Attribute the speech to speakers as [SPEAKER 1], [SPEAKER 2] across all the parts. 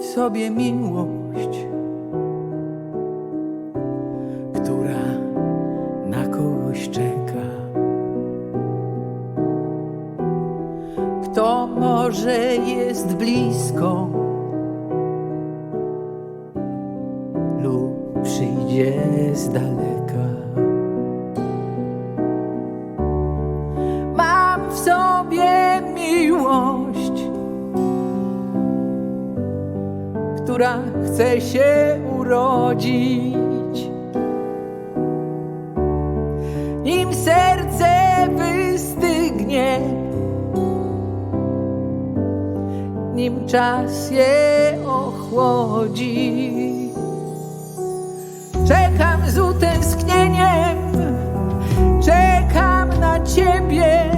[SPEAKER 1] sobie miłość, która na kogoś czeka. Kto może jest blisko lub przyjdzie z daleka. Mam w sobie miłość, która chce się urodzić. Nim serce wystygnie, nim czas je ochłodzi. Czekam z utęsknieniem, czekam na ciebie,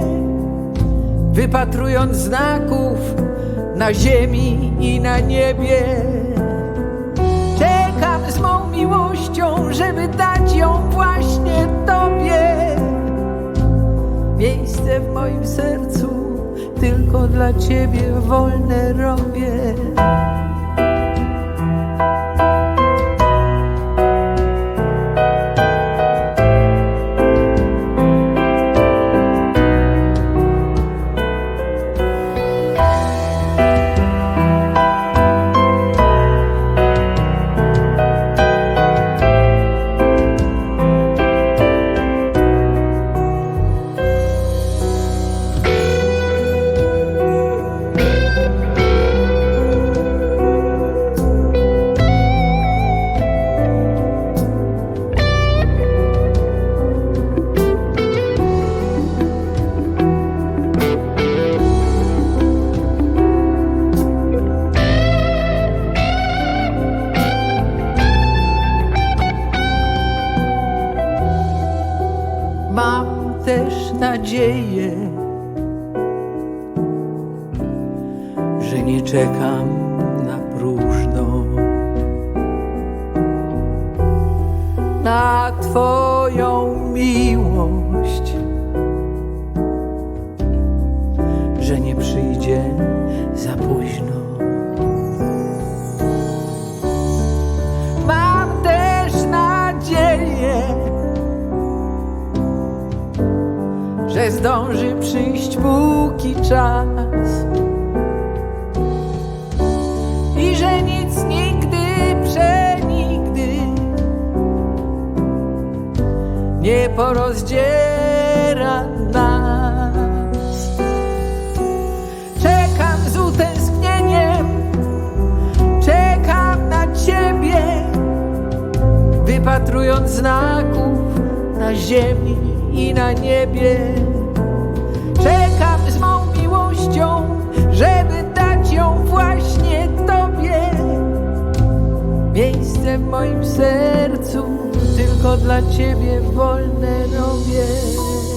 [SPEAKER 1] wypatrując znaków na ziemi i na niebie. Miłością, żeby dać ją właśnie tobie. Miejsce w moim sercu tylko dla ciebie wolne robię. Też nadzieję, że nie czekam na próżno. Na Twoją miłość, że zdąży przyjść póki czas i że nic nigdy, przenigdy nie porozdziera nas. Czekam z utęsknieniem, czekam na ciebie, wypatrując znaków na ziemi i na niebie. Czekam z mą miłością, żeby dać ją właśnie Tobie. Miejsce w moim sercu tylko dla Ciebie wolne robię.